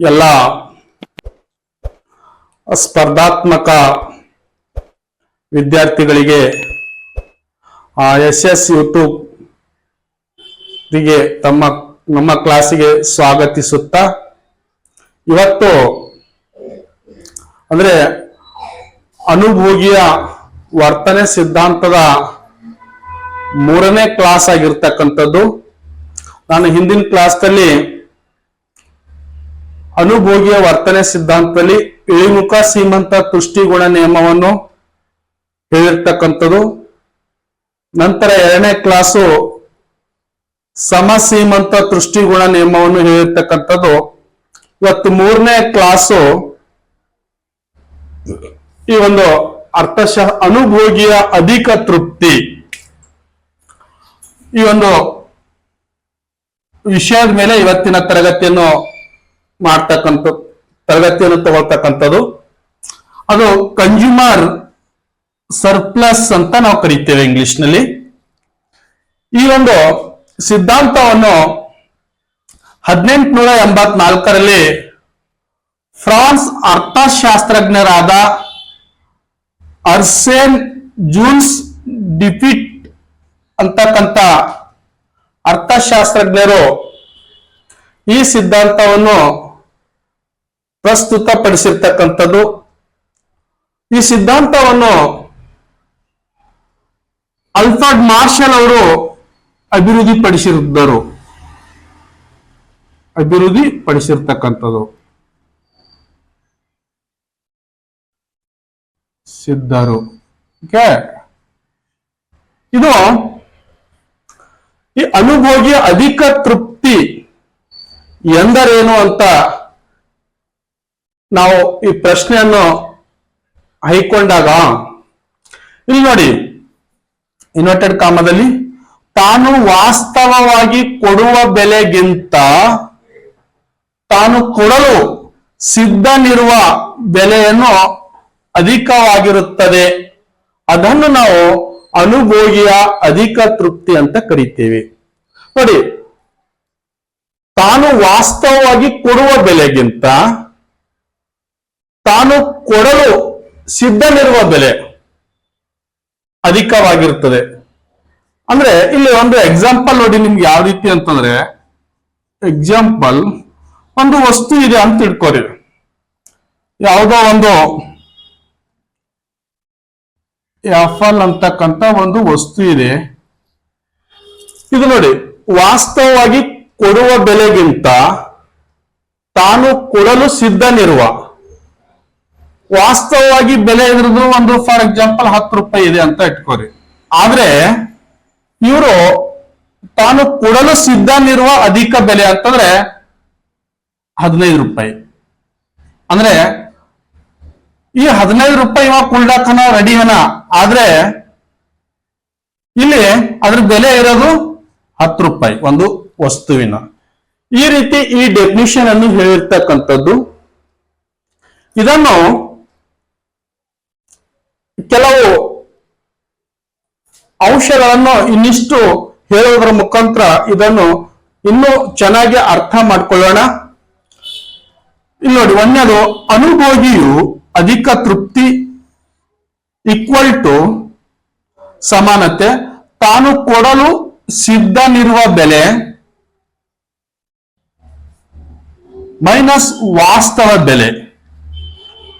ಎಲ್ಲ ಸ್ಪರ್ಧಾತ್ಮಕ ವಿದ್ಯಾರ್ಥಿಗಳಿಗೆ ಎಸ್ ಎಸ್ ಯೂಟ್ಯೂಬ್ಗೆ ತಮ್ಮ, ನಮ್ಮ ಕ್ಲಾಸಿಗೆ ಸ್ವಾಗತಿಸುತ್ತಾ, ಇವತ್ತು ಅಂದರೆ ಅನುಭೋಗಿಯ ವರ್ತನೆ ಸಿದ್ಧಾಂತದ ಮೂರನೇ ಕ್ಲಾಸ್ ಆಗಿರ್ತಕ್ಕಂಥದ್ದು. ನಾನು ಹಿಂದಿನ ಕ್ಲಾಸ್ನಲ್ಲಿ ಅನುಭೋಗಿಯ ವರ್ತನೆ ಸಿದ್ಧಾಂತದಲ್ಲಿ ಇಳಿಮುಖ ಸೀಮಂತ ತುಷ್ಟಿಗುಣ ನಿಯಮವನ್ನು ಹೇಳಿರ್ತಕ್ಕಂಥದ್ದು. ನಂತರ ಎರಡನೇ ಕ್ಲಾಸು ಸಮಸೀಮಂತ ತುಷ್ಟಿಗುಣ ನಿಯಮವನ್ನು ಹೇಳಿರ್ತಕ್ಕಂಥದ್ದು. ಇವತ್ತು ಮೂರನೇ ಕ್ಲಾಸು ಈ ಒಂದು ಅರ್ಥಶಃ ಅನುಭೋಗಿಯ ಅಧಿಕ ತೃಪ್ತಿ. ಈ ಒಂದು ವಿಷಯದ ಮೇಲೆ ಇವತ್ತಿನ ತರಗತಿಯನ್ನು ಮಾಡ್ತಕ್ಕಂಥ ತರಗತಿಯನ್ನು ತಗೊಳ್ತಕ್ಕಂಥದ್ದು. ಅದು ಕನ್ಸ್ಯೂಮರ್ ಸರ್ಪ್ಲಸ್ ಅಂತ ನಾವು ಕರಿತೇವೆ ಇಂಗ್ಲಿಷ್ನಲ್ಲಿ ಈ ಒಂದು ಸಿದ್ಧಾಂತವನ್ನು ಹದಿನೆಂಟುನೂರ ಎಂಬತ್ನಾಲ್ಕರಲ್ಲಿ ಫ್ರಾನ್ಸ್ ಅರ್ಥಶಾಸ್ತ್ರಜ್ಞರಾದ ಅರ್ಸೇನ್ ಜೂನ್ಸ್ ಡಿಫಿಟ್ ಅಂತಕ್ಕಂಥ ಅರ್ಥಶಾಸ್ತ್ರಜ್ಞರು ಈ ಸಿದ್ಧಾಂತವನ್ನು ಪ್ರಸ್ತುತಪಡಿಸಿರ್ತಕ್ಕಂಥದ್ದು. ಈ ಸಿದ್ಧಾಂತವನ್ನು ಅಲ್ಫರ್ಡ್ ಮಾರ್ಷಲ್ ಅವರು ಅಭಿವೃದ್ಧಿಪಡಿಸಿದ್ದರು. ಅಭಿವೃದ್ಧಿ ಪಡಿಸಿರ್ತಕ್ಕಂಥದ್ದು ಸಿದ್ಧರು. ಓಕೆ? ಇದು ಈ ಅನುಭೋಗಿಯ ಅಧಿಕ ತೃಪ್ತಿ ಎಂದರೇನು ಅಂತ ನಾವು ಈ ಪ್ರಶ್ನೆಯನ್ನು ಹೈಕೊಂಡಾಗ, ಇಲ್ಲಿ ನೋಡಿ ಇನ್ವರ್ಟೆಡ್ ಕಾಮದಲ್ಲಿ ತಾನು ವಾಸ್ತವವಾಗಿ ಕೊಡುವ ಬೆಲೆಗಿಂತ ತಾನು ಕೊಡಲು ಸಿದ್ಧನಿರುವ ಬೆಲೆಯನ್ನು ಅಧಿಕವಾಗಿರುತ್ತದೆ. ಅದನ್ನು ನಾವು ಅನುಭೋಗಿಯ ಅಧಿಕ ತೃಪ್ತಿ ಅಂತ ಕರಿತೇವೆ. ನೋಡಿ, ತಾನು ವಾಸ್ತವವಾಗಿ ಕೊಡುವ ಬೆಲೆಗಿಂತ ತಾನು ಕೊಡಲು ಸಿದ್ಧನಿರುವ ಬೆಲೆ ಅಧಿಕವಾಗಿರುತ್ತದೆ. ಅಂದ್ರೆ ಇಲ್ಲಿ ಒಂದು ಎಕ್ಸಾಂಪಲ್ ನೋಡಿ ನಿಮ್ಗೆ ಯಾವ ರೀತಿ ಅಂತಂದ್ರೆ ಎಕ್ಸಾಂಪಲ್ ಒಂದು ವಸ್ತು ಇದೆ ಅಂತ ಇಟ್ಕೋರಿ ಯಾವುದೋ ಒಂದು ಎಫಲ್ ಅಂತಕ್ಕಂತ ಒಂದು ವಸ್ತು ಇದೆ. ಇದು ನೋಡಿ, ವಾಸ್ತವವಾಗಿ ಕೊಡುವ ಬೆಲೆಗಿಂತ ತಾನು ಕೊಡಲು ಸಿದ್ಧನಿರುವ ವಾಸ್ತವವಾಗಿ ಬೆಲೆ ಇದ್ರದ್ದು ಒಂದು ಫಾರ್ ಎಕ್ಸಾಂಪಲ್ ಹತ್ತು ರೂಪಾಯಿ ಇದೆ ಅಂತ ಇಟ್ಕೋರಿ. ಆದ್ರೆ ಇವರು ತಾನು ಕೊಡಲು ಸಿದ್ಧನಿರುವ ಅಧಿಕ ಬೆಲೆ ಅಂತಂದ್ರೆ ಹದಿನೈದು ರೂಪಾಯಿ. ಅಂದ್ರೆ ಈ ಹದಿನೈದು ರೂಪಾಯಿ ಇವಾಗ ಕುಲ್ಡಾಕನ ರೆಡಿ ಹನ ಆದ್ರೆ ಇಲ್ಲಿ ಅದ್ರ ಬೆಲೆ ಇರೋದು ಹತ್ತು ರೂಪಾಯಿ ಒಂದು ವಸ್ತುವಿನ. ಈ ರೀತಿ ಈ ಡೆಫಿನಿಷನ್ ಅನ್ನು ಹೇಳಿರ್ತಕ್ಕಂಥದ್ದು. ಇದನ್ನು ಕೆಲವು ಅಂಶಗಳನ್ನು ಇನ್ನಿಷ್ಟು ಹೇಳುವುದರ ಮುಖಾಂತರ ಇದನ್ನು ಇನ್ನೂ ಚೆನ್ನಾಗಿ ಅರ್ಥ ಮಾಡ್ಕೊಳ್ಳೋಣ. ಇಲ್ಲಿ ನೋಡಿ, ಒಂದನೇದು, ಅನುಭೋಗಿಯು ಅಧಿಕ ತೃಪ್ತಿ ಈಕ್ವಲ್ ಟು ಸಮಾನತೆ. ತಾನು ಕೊಡಲು ಸಿದ್ಧನಿರುವ ಬೆಲೆ ಮೈನಸ್ ವಾಸ್ತವ ಬೆಲೆ.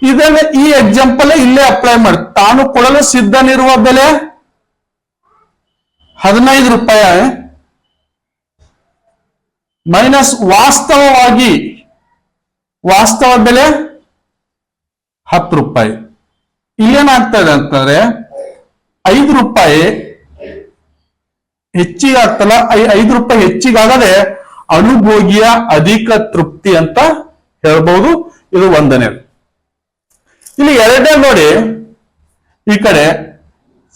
ಇದನ್ನ ಈ ಎಕ್ಸಾಂಪಲ್ ಇಲ್ಲೇ ಅಪ್ಲೈ ಮಾಡಿ. ತಾನು ಕೊಡಲು ಸಿದ್ಧನಿರುವ ಬೆಲೆ ಹದಿನೈದು ರೂಪಾಯಿ. ಮೈನಸ್ ವಾಸ್ತವವಾಗಿ ವಾಸ್ತವ ಬೆಲೆ ಹತ್ತು ರೂಪಾಯಿ. ಇಲ್ಲೇನಾಗ್ತದೆ ಅಂತಂದ್ರೆ ಐದು ರೂಪಾಯಿ ಹೆಚ್ಚಿಗೆ ಆಗ್ತಲ್ಲ ಐದು ರೂಪಾಯಿ ಹೆಚ್ಚಿಗಾಗದೆ ಅನುಭೋಗಿಯ ಅಧಿಕ ತೃಪ್ತಿ ಅಂತ ಹೇಳ್ಬಹುದು ಇದು ಒಂದನೇ ಇಲ್ಲಿ ಎರಡನೇ ನೋಡಿ. ಈ ಕಡೆ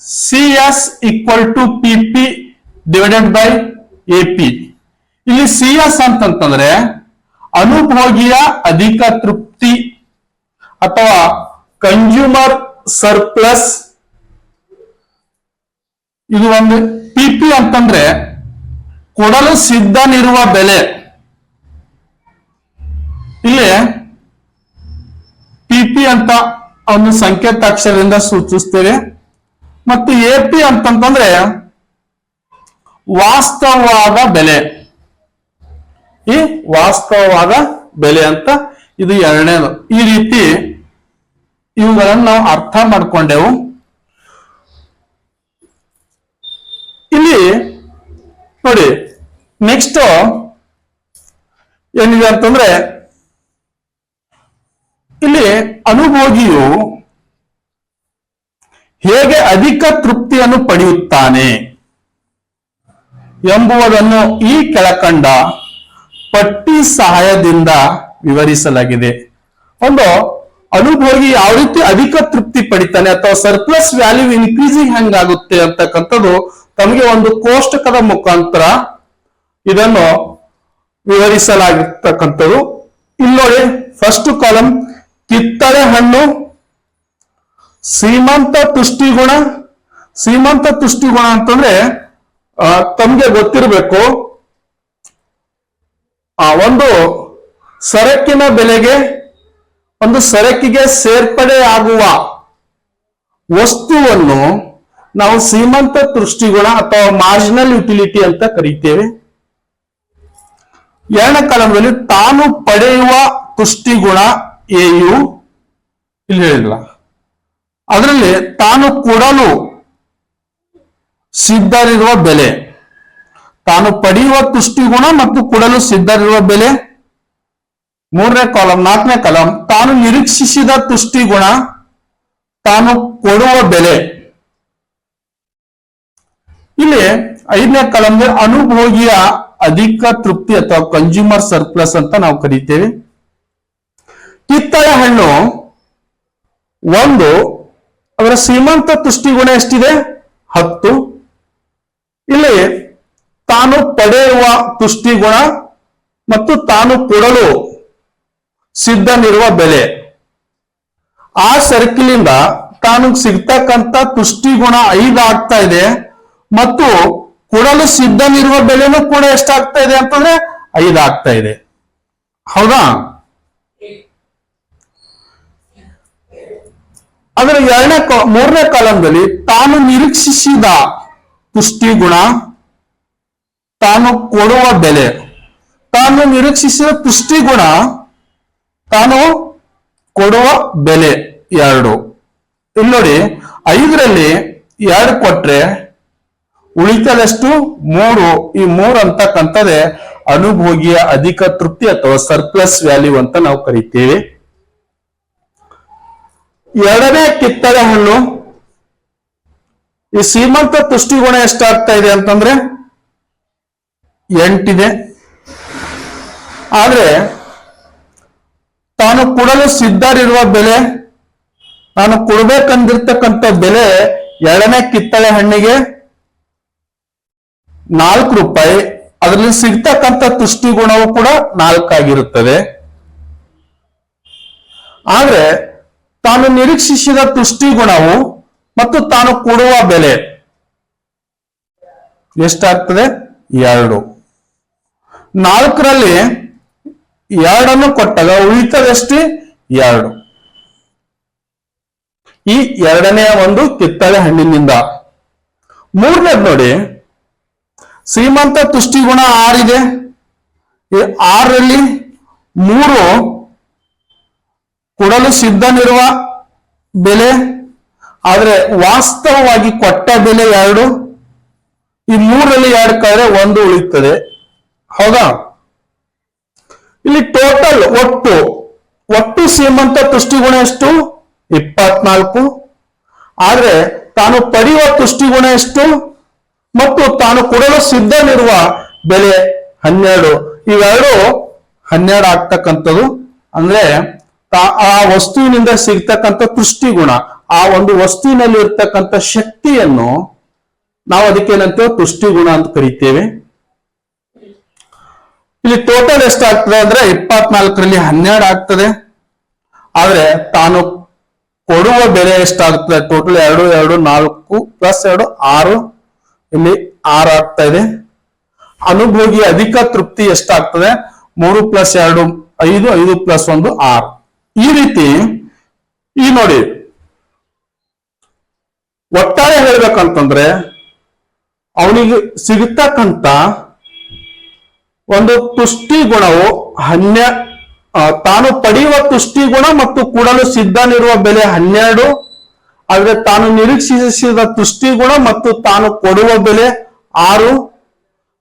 C S equal to P P divided by A P ಇಲ್ಲಿ ಸಿ ಎಸ್ ಅಂತಂತಂದ್ರೆ ಅನುಭೋಗಿಯ ಅಧಿಕ ತೃಪ್ತಿ ಅಥವಾ ಕನ್ಸ್ಯೂಮರ್ ಸರ್ಪ್ಲಸ್ ಇದು ಒಂದು ಪಿ ಪಿ ಅಂತಂದ್ರೆ ಕೊಡಲು ಸಿದ್ಧನಿರುವ ಬೆಲೆ. ಇಲ್ಲಿ ಪಿ ಅಂತ ಒಂದು ಸಂಕೇತಾಕ್ಷರದಿಂದ ಸೂಚಿಸ್ತೇವೆ ಮತ್ತು ಎ ಪಿ ಅಂತಂತಂದ್ರೆ ವಾಸ್ತವವಾದ ಬೆಲೆ. ಈ ವಾಸ್ತವವಾದ ಬೆಲೆ ಅಂತ ಇದು ಎರಡನೇದು. ಈ ರೀತಿ ಇವುಗಳನ್ನು ನಾವು ಅರ್ಥ ಮಾಡ್ಕೊಂಡೆವು. ಇಲ್ಲಿ ನೋಡಿ ನೆಕ್ಸ್ಟ್ ಏನಿದೆ ಅಂತಂದ್ರೆ ಅನುಭೋಗಿಯು ಹೇಗೆ ಅಧಿಕ ತೃಪ್ತಿಯನ್ನು ಪಡೆಯುತ್ತಾನೆ ಎಂಬುವುದನ್ನು ಈ ಕೆಳಕಂಡ ಪಟ್ಟಿ ಸಹಾಯದಿಂದ ವಿವರಿಸಲಾಗಿದೆ. ಒಂದು, ಅನುಭೋಗಿ ಯಾವ ರೀತಿ ಅಧಿಕ ತೃಪ್ತಿ ಪಡಿತಾನೆ ಅಥವಾ ಸರ್ಪ್ಲಸ್ ವ್ಯಾಲ್ಯೂ ಇನ್ಕ್ರೀಸಿಂಗ್ ಹೆಂಗಾಗುತ್ತೆ ಅಂತಕ್ಕಂಥದ್ದು ತಮಗೆ ಒಂದು ಕೋಷ್ಟಕದ ಮುಖಾಂತರ ಇದನ್ನು ವಿವರಿಸಲಾಗಿರ್ತಕ್ಕಂಥದ್ದು. ಇಲ್ಲಿ ಫಸ್ಟ್ ಕಾಲಂ ಕಿತ್ತಳೆ ಹಣ್ಣು, ಸೀಮಂತ ತುಷ್ಟಿಗುಣ ಸೀಮಂತ ತುಷ್ಟಿಗುಣ ಅಂತಂದ್ರೆ ತಮ್ಗೆ ಗೊತ್ತಿರಬೇಕು, ಆ, ಒಂದು ಸರಕಿನ ಬೆಲೆಗೆ, ಒಂದು ಸರಕಿಗೆ ಸೇರ್ಪಡೆ ಆಗುವ ವಸ್ತುವನ್ನು ನಾವು ಸೀಮಂತ ತುಷ್ಟಿಗುಣ ಅಥವಾ ಮಾರ್ಜಿನಲ್ ಯುಟಿಲಿಟಿ ಅಂತ ಕರೀತೇವೆ. ಎರಡನೇ ಕಾಲದಲ್ಲಿ ತಾನು ಪಡೆಯುವ ತುಷ್ಟಿಗುಣ ಎಯು ಇಲ್ಲಿ ಹೇಳಿಲ್ಲ. ಅದರಲ್ಲಿ ತಾನು ಕೊಡಲು ಸಿದ್ಧರಿರುವ ಬೆಲೆ. ತಾನು ಪಡೆಯುವ ತುಷ್ಟಿಗುಣ ಮತ್ತು ಕೊಡಲು ಸಿದ್ಧರಿರುವ ಬೆಲೆ. ಮೂರನೇ ಕಾಲಂ, ನಾಲ್ಕನೇ ಕಾಲಂ, ತಾನು ನಿರೀಕ್ಷಿಸಿದ ತುಷ್ಟಿಗುಣ ತಾನು ಕೊಡುವ ಬೆಲೆ. ಇಲ್ಲಿ ಐದನೇ ಕಾಲಂಗೆ ಅನುಭೋಗಿಯ ಅಧಿಕ ತೃಪ್ತಿ ಅಥವಾ ಕನ್ಸ್ಯೂಮರ್ ಸರ್ಪ್ಲಸ್ ಅಂತ ನಾವು ಕರೀತೇವೆ. ಕಿತ್ತಳೆ ಹಣ್ಣು. ಒಂದು ಅದರ ಶ್ರೀಮಂತ ತುಷ್ಟಿಗುಣ ಎಷ್ಟಿದೆ? ಹತ್ತು. ಇಲ್ಲಿ ತಾನು ಪಡೆಯುವ ತುಷ್ಟಿಗುಣ ಮತ್ತು ತಾನು ಕೊಡಲು ಸಿದ್ಧನಿರುವ ಬೆಲೆ. ಆ ಸರ್ಕಿಲಿಂದ ತಾನು ಸಿಗ್ತಕ್ಕಂತ ತುಷ್ಟಿಗುಣ ಐದು ಆಗ್ತಾ ಇದೆ ಮತ್ತು ಕೊಡಲು ಸಿದ್ಧನಿರುವ ಬೆಲೆನೂ ಕೂಡ ಎಷ್ಟಾಗ್ತಾ ಇದೆ ಅಂತಂದ್ರೆ ಐದು ಆಗ್ತಾ ಇದೆ. ಹೌದಾ? ಅದರ ಎರಡನೇ ಮೂರನೇ ಕಾಲಂದಲ್ಲಿ ತಾನು ನಿರೀಕ್ಷಿಸಿದ ತುಷ್ಟಿಗುಣ ತಾನು ಕೊಡುವ ಬೆಲೆ, ತಾನು ನಿರೀಕ್ಷಿಸಿದ ತುಷ್ಟಿಗುಣ ತಾನು ಕೊಡುವ ಬೆಲೆ ಎರಡು. ಇಲ್ಲಿ ನೋಡಿ, ಐದರಲ್ಲಿ ಎರಡು ಕೊಟ್ರೆ ಉಳಿತದಷ್ಟು? ಮೂರು. ಈ ಮೂರು ಅಂತಕ್ಕಂಥದ್ದೇ ಅನುಭೋಗಿಯ ಅಧಿಕ ತೃಪ್ತಿ ಅಥವಾ ಸರ್ಪ್ಲಸ್ ವ್ಯಾಲ್ಯೂ ಅಂತ ನಾವು ಕರಿತೇವೆ. ಎರಡನೇ ಕಿತ್ತಳೆ ಹಣ್ಣು ಈ ಸೀಮಂತ ತುಷ್ಟಿಗುಣ ಎಷ್ಟಾಗ್ತಾ ಇದೆ ಅಂತಂದ್ರೆ ಎಂಟಿದೆ. ಆದ್ರೆ ತಾನು ಕೊಡಲು ಸಿದ್ಧರಿರುವ ಬೆಲೆ ನಾನು ಕೊಡ್ಬೇಕಂದಿರ್ತಕ್ಕಂಥ ಬೆಲೆ ಎರಡನೇ ಕಿತ್ತಳೆ ಹಣ್ಣಿಗೆ ನಾಲ್ಕು ರೂಪಾಯಿ. ಅದರಲ್ಲಿ ಸಿಗ್ತಕ್ಕಂಥ ತುಷ್ಟಿಗುಣವು ಕೂಡ ನಾಲ್ಕಾಗಿರುತ್ತದೆ. ಆದ್ರೆ ತಾನು ನಿರೀಕ್ಷಿಸಿದ ತುಷ್ಟಿಗುಣವು ಮತ್ತು ತಾನು ಕೊಡುವ ಬೆಲೆ ಎಷ್ಟಾಗ್ತದೆ? ಎರಡು. ನಾಲ್ಕರಲ್ಲಿ ಎರಡನ್ನು ಕೊಟ್ಟಾಗ ಉಳಿತದಷ್ಟೇ? ಎರಡು. ಈ ಎರಡನೆಯ ಒಂದು ಕಿತ್ತಳೆ ಹಣ್ಣಿನಿಂದ. ಮೂರನೇದ್ ನೋಡಿ. ಶ್ರೀಮಂತ ತುಷ್ಟಿಗುಣ ಆರಿದೆ. ಈ ಆರರಲ್ಲಿ ಮೂರು ಕೊಡಲು ಸಿದ್ಧನಿರುವ ಬೆಲೆ, ಆದ್ರೆ ವಾಸ್ತವವಾಗಿ ಕೊಟ್ಟ ಬೆಲೆ ಎರಡು ಈ ಮೂರರಲ್ಲಿ ಎರಡು ಕಳೆದ್ರೆ ಒಂದು ಉಳಿತದೆ ಹೌದಾ? ಇಲ್ಲಿ ಟೋಟಲ್ ಒಟ್ಟು ಒಟ್ಟು ಸೀಮಂತ ತುಷ್ಟಿಗುಣ ಎಷ್ಟು? ಇಪ್ಪತ್ನಾಲ್ಕು. ಆದ್ರೆ ತಾನು ಪಡೆಯುವ ತುಷ್ಟಿಗುಣ ಎಷ್ಟು? ಮತ್ತು ತಾನು ಕೊಡಲು ಸಿದ್ಧನಿರುವ ಬೆಲೆ ಹನ್ನೆರಡು. ಇವೆರಡು ಹನ್ನೆರಡು ಆಗ್ತಕ್ಕಂಥದ್ದು. ಅಂದ್ರೆ ಆ ವಸ್ತುವಿನಿಂದ ಸಿಗ್ತಕ್ಕಂಥ ತುಷ್ಟಿಗುಣ ಆ ಒಂದು ವಸ್ತುವಿನಲ್ಲಿ ಇರ್ತಕ್ಕಂಥ ಶಕ್ತಿಯನ್ನು ನಾವು ಅದಕ್ಕೆ ಏನಂತೇವೆ? ತುಷ್ಟಿಗುಣ ಅಂತ ಕರಿತೇವೆ. ಇಲ್ಲಿ ಟೋಟಲ್ ಎಷ್ಟಾಗ್ತದೆ ಅಂದ್ರೆ ಇಪ್ಪತ್ನಾಲ್ಕರಲ್ಲಿ ಹನ್ನೆರಡು ಆಗ್ತದೆ. ಆದ್ರೆ ತಾನು ಕೊಡುವ ಬೆಲೆ ಎಷ್ಟಾಗ್ತದೆ? ಟೋಟಲ್ ಎರಡು ಎರಡು, ನಾಲ್ಕು ಪ್ಲಸ್ ಎರಡು, ಆರು. ಇಲ್ಲಿ ಆರು ಆಗ್ತಾ ಇದೆ. ಅನುಭೋಗಿ ಅಧಿಕ ತೃಪ್ತಿ ಎಷ್ಟಾಗ್ತದೆ? ಮೂರು ಪ್ಲಸ್ ಎರಡು, ಐದು ಐದು ಪ್ಲಸ್ ಒಂದು, ಆರು. ಈ ರೀತಿ ಈ ನೋಡಿ, ಒಟ್ಟಾರೆ ಹೇಳ್ಬೇಕಂತಂದ್ರೆ ಅವನಿಗೆ ಸಿಗತಕ್ಕಂತ ಒಂದು ತುಷ್ಟಿ ಗುಣವು ಹನ್ನೆ ತಾನು ಪಡೆಯುವ ತುಷ್ಟಿ ಗುಣ ಮತ್ತು ಕೂಡಲು ಸಿದ್ಧನಿರುವ ಬೆಲೆ ಹನ್ನೆರಡು, ಆದ್ರೆ ತಾನು ನಿರೀಕ್ಷಿಸಿದ ತುಷ್ಟಿ ಗುಣ ಮತ್ತು ತಾನು ಕೊಡುವ ಬೆಲೆ ಆರು.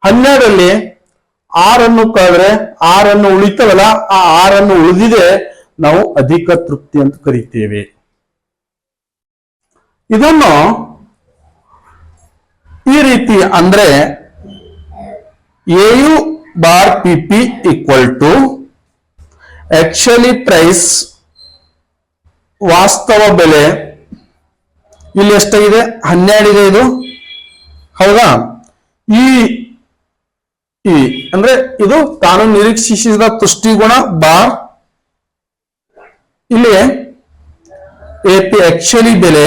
ಹನ್ನೆರಡರಲ್ಲಿ ಆರನ್ನು ಕಳೆದ್ರೆ ಆರನ್ನು ಉಳಿತವಲ್ಲ, ಆ ಆರನ್ನು ಉಳಿದಿದೆ. ನಾವು ಅಧಿಕ ತೃಪ್ತಿ ಅಂತ ಕರಿತೇವೆ. ಇದನ್ನು ಈ ರೀತಿ ಅಂದ್ರೆ A U bar P P equal to actually price ವಾಸ್ತವ ಬೆಲೆ ಇಲ್ಲಿ ಎಷ್ಟಾಗಿದೆ? ಹನ್ನೆರಡಿದೆ ಇದು. ಹೌದಾ? ಈ ಈ ಅಂದ್ರೆ ಇದು ತಾನು ನಿರೀಕ್ಷಿಸಿದ ತುಷ್ಟಿಗುಣ ಬಾರ್ ಇಲ್ಲಿ ಎ ಪಿ ಆಕ್ಚುಲಿ ಬೆಲೆ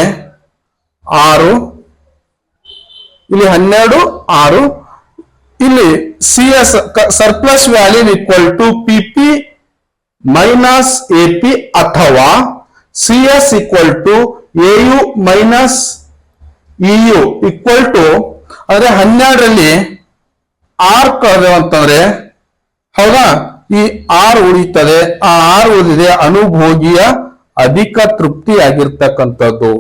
ಆರು, ಇಲ್ಲಿ ಹನ್ನೆರಡು, ಆರು. ಇಲ್ಲಿ C S surplus value equal to P P minus A P ಅಥವಾ C S equal to A U minus E U equal to ಅಂದ್ರೆ ಹನ್ನೆರಡರಲ್ಲಿ ಆರ್ ಕಳೆದೇವು ಅಂತಂದ್ರೆ ಹೌದಾ? ಈ ಆರ್ ಉಳಿತದೆ ಆ ಆರ್ ಉಳಿದಿದೆ ಅನುಭೋಗಿಯ ಅಧಿಕ ತೃಪ್ತಿ ಆಗಿರ್ತಕ್ಕಂಥದ್ದು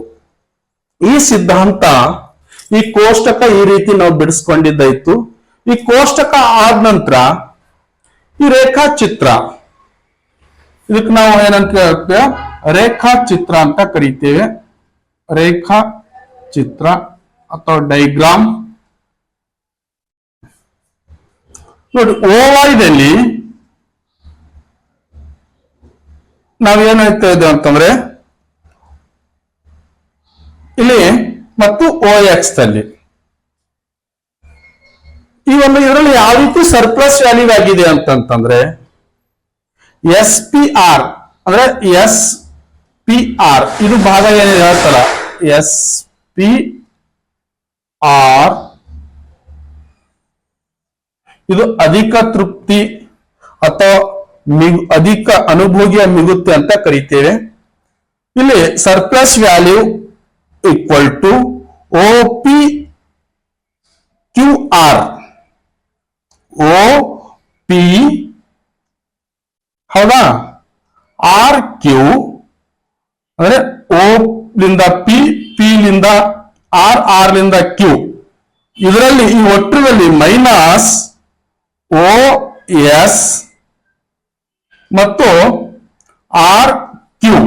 ಈ ಸಿದ್ಧಾಂತ ಈ ಕೋಷ್ಟಕ ಈ ರೀತಿ ನಾವು ಬಿಡಿಸ್ಕೊಂಡಿದ್ದಾಯ್ತು. ಈ ಕೋಷ್ಟಕ ಆದ ನಂತರ ಈ ರೇಖಾಚಿತ್ರ. ಇದಕ್ಕೆ ನಾವು ಏನಂತ ಹೇಳ್ತೇವೆ? ರೇಖಾಚಿತ್ರ ಅಂತ ಕರಿತೇವೆ. ರೇಖಾ ಚಿತ್ರ ಅಥವಾ ಡೈಗ್ರಾಮ್. ನೋಡಿ ಓವಾಯ್ದಲ್ಲಿ ನಾವೇನ್ ಹೇಳ್ತಾ ಇದ್ದೇವೆ ಅಂತಂದ್ರೆ, ಇಲ್ಲಿ ಮತ್ತು ಓ ಎಕ್ಸ್ ದಲ್ಲಿ, ಈ ಒಂದು ಇದರಲ್ಲಿ ಯಾವ ರೀತಿ ಸರ್ಪ್ಲಸ್ ವ್ಯಾಲ್ಯೂ ಆಗಿದೆ ಅಂತಂತಂದ್ರೆ ಎಸ್ ಪಿ ಆರ್ ಅಂದ್ರೆ ಎಸ್ ಪಿ ಆರ್ ಇದು ಭಾಗ ಏನಿದೆ ಹೇಳ್ತಾರ ಎಸ್ ಪಿ ಆರ್ ಇದು ಅಧಿಕ ತೃಪ್ತಿ ಅಥವಾ ಮಿಗು ಅಧಿಕ ಅನುಭೋಗಿಯ ಮಿಗುತ್ತೆ ಅಂತ ಕರಿತೇವೆ. ಇಲ್ಲಿ surplus value equal to O P Q R O P ಹೌದಾ? ಆರ್ ಕ್ಯೂ ಅಂದ್ರೆ ಲಿಂದ ಪಿ ಪಿ ಲಿಂದ ಆರ್ ಆರ್ ಲಿಂದ ಕ್ಯೂ ಇದರಲ್ಲಿ ಈ ಒಟ್ಟರಲ್ಲಿ ಮೈನಸ್ ಓ ಎಸ್ ಮತ್ತು ಆರ್ ಕ್ಯೂ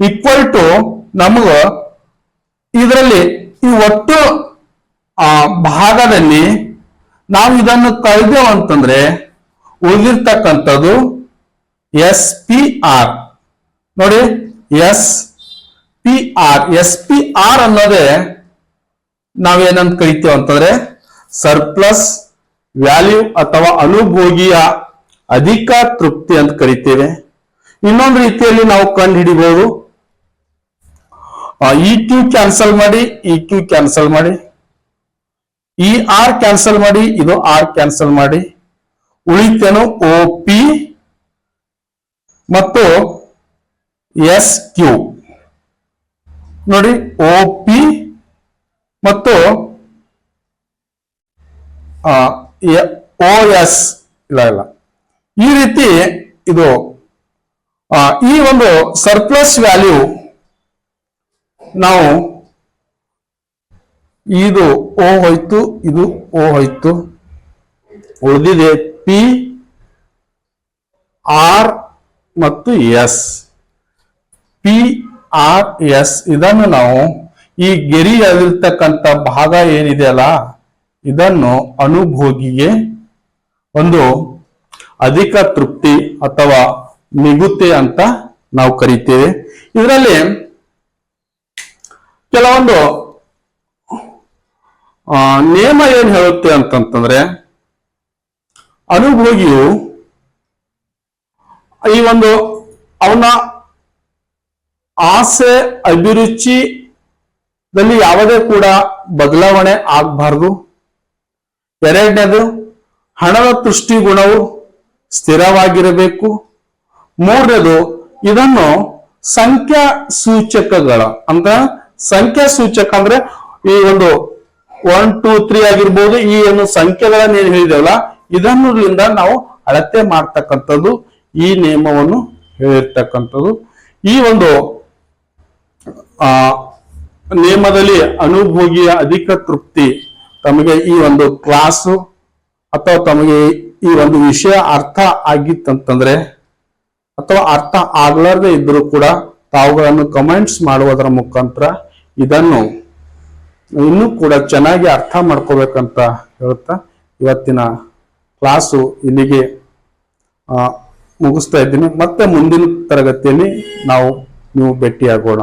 ಈಕ್ವಲ್ ಟು ನಮಗ ಇದರಲ್ಲಿ ಈ ಒಟ್ಟು, ಆ, ಭಾಗದಲ್ಲಿ ನಾವು ಇದನ್ನು ಕಳೆದೇವು ಅಂತಂದ್ರೆ ಉಳಿದಿರ್ತಕ್ಕಂಥದ್ದು ಎಸ್ ಪಿ ಆರ್ ನೋಡಿ S P R S P R ಅನ್ನೋದೇ ನಾವೇನಂತ ಕರಿತೀವಿ ಅಂತಂದ್ರೆ ಸರ್ಪ್ಲಸ್ ವ್ಯಾಲ್ಯೂ ಅಥವಾ ಅನುಭೋಗಿಯ ಅಧಿಕ ತೃಪ್ತಿ ಅಂತ ಕರಿತೇವೆ. ಇನ್ನೊಂದು ರೀತಿಯಲ್ಲಿ ನಾವು ಕಂಡು ಹಿಡಿಬಹುದು ಇ ಟ್ಯೂ ಕ್ಯಾನ್ಸಲ್ ಮಾಡಿ ಇ ಕ್ಯೂ ಕ್ಯಾನ್ಸಲ್ ಮಾಡಿ, ಈ ಆರ್ ಕ್ಯಾನ್ಸಲ್ ಮಾಡಿ, ಇದು ಆರ್ ಕ್ಯಾನ್ಸಲ್ ಮಾಡಿ. ಉಳಿತೇನು ಒ ಪಿ ಮತ್ತು ಎಸ್ ಕ್ಯೂ ನೋಡಿ ಒ ಪಿ ಮತ್ತು ಓ ಎಸ್ ಇಲ್ಲ ಇಲ್ಲ. ಈ ರೀತಿ ಇದು ಈ ಒಂದು ಸರ್ಪ್ಲಸ್ ವ್ಯಾಲ್ಯೂ ನಾವು ಇದು ಓ ಹೋಯ್ತು, ಇದು ಓ ಹೋಯ್ತು. ಉಳಿದಿದೆ ಪಿ ಆರ್ ಮತ್ತು ಎಸ್ ಪಿ ಆರ್ ಎಸ್ ಇದನ್ನು ನಾವು ಈ ಗೆರಿಯಲ್ಲಿರ್ತಕ್ಕಂಥ ಭಾಗ ಏನಿದೆಯಲ್ಲ ಇದನ್ನು ಅನುಭೋಗಿಗೆ ಒಂದು ಅಧಿಕ ತೃಪ್ತಿ ಅಥವಾ ಮಿಗುತೆ ಅಂತ ನಾವು ಕರಿತೇವೆ. ಇದರಲ್ಲಿ ಕೆಲವೊಂದು ನಿಯಮ ಏನ್ ಹೇಳುತ್ತೆ ಅಂತಂತಂದ್ರೆ, ಅನುಭೋಗಿಯು ಈ ಒಂದು ಅವನ ಆಸೆ ಅಭಿರುಚಿದಲ್ಲಿ ಯಾವುದೇ ಕೂಡ ಬದಲಾವಣೆ ಆಗಬಾರ್ದು. ಎರಡನೇದು, ಹಣದ ತುಷ್ಟಿ ಗುಣವು ಸ್ಥಿರವಾಗಿರಬೇಕು. ಮೂರನೇದು, ಇದನ್ನು ಸಂಖ್ಯಾ ಸೂಚಕಗಳ ಅಂದ್ರೆ ಸಂಖ್ಯಾ ಸೂಚಕ ಅಂದ್ರೆ ಈ ಒಂದು ಒನ್ ಟೂ ತ್ರೀ ಆಗಿರ್ಬೋದು, ಈ ಒಂದು ಸಂಖ್ಯೆಗಳನ್ನ ಏನ್ ಹೇಳಿದೇವಲ್ಲ ಇದನ್ನಿಂದ ನಾವು ಅಳತೆ ಮಾಡ್ತಕ್ಕಂಥದ್ದು, ಈ ನಿಯಮವನ್ನು ಹೇಳಿರ್ತಕ್ಕಂಥದ್ದು. ಈ ಒಂದು, ಆ, ನಿಯಮದಲ್ಲಿ ಅನುಭೋಗಿಯ ಅಧಿಕ ತೃಪ್ತಿ, ತಮಗೆ ಈ ಒಂದು ಕ್ಲಾಸು ಅಥವಾ ತಮಗೆ ಈ ಒಂದು ವಿಷಯ ಅರ್ಥ ಆಗಿತ್ತಂತಂದ್ರೆ ಅಥವಾ ಅರ್ಥ ಆಗ್ಲಾರ್ದೆ ಇದ್ರೂ ಕೂಡ ತಾವುಗಳನ್ನು ಕಮೆಂಟ್ಸ್ ಮಾಡುವುದರ ಮುಖಾಂತರ ಇದನ್ನು ಇನ್ನೂ ಕೂಡ ಚೆನ್ನಾಗಿ ಅರ್ಥ ಮಾಡ್ಕೋಬೇಕಂತ ಹೇಳುತ್ತಾ ಇವತ್ತಿನ ಕ್ಲಾಸು ಇಲ್ಲಿಗೆ ಮುಗಿಸ್ತಾ ಇದ್ದೀನಿ. ಮತ್ತೆ ಮುಂದಿನ ತರಗತಿಯಲ್ಲಿ ನಾವು ನೀವು ಭೇಟಿಯಾಗೋಣ.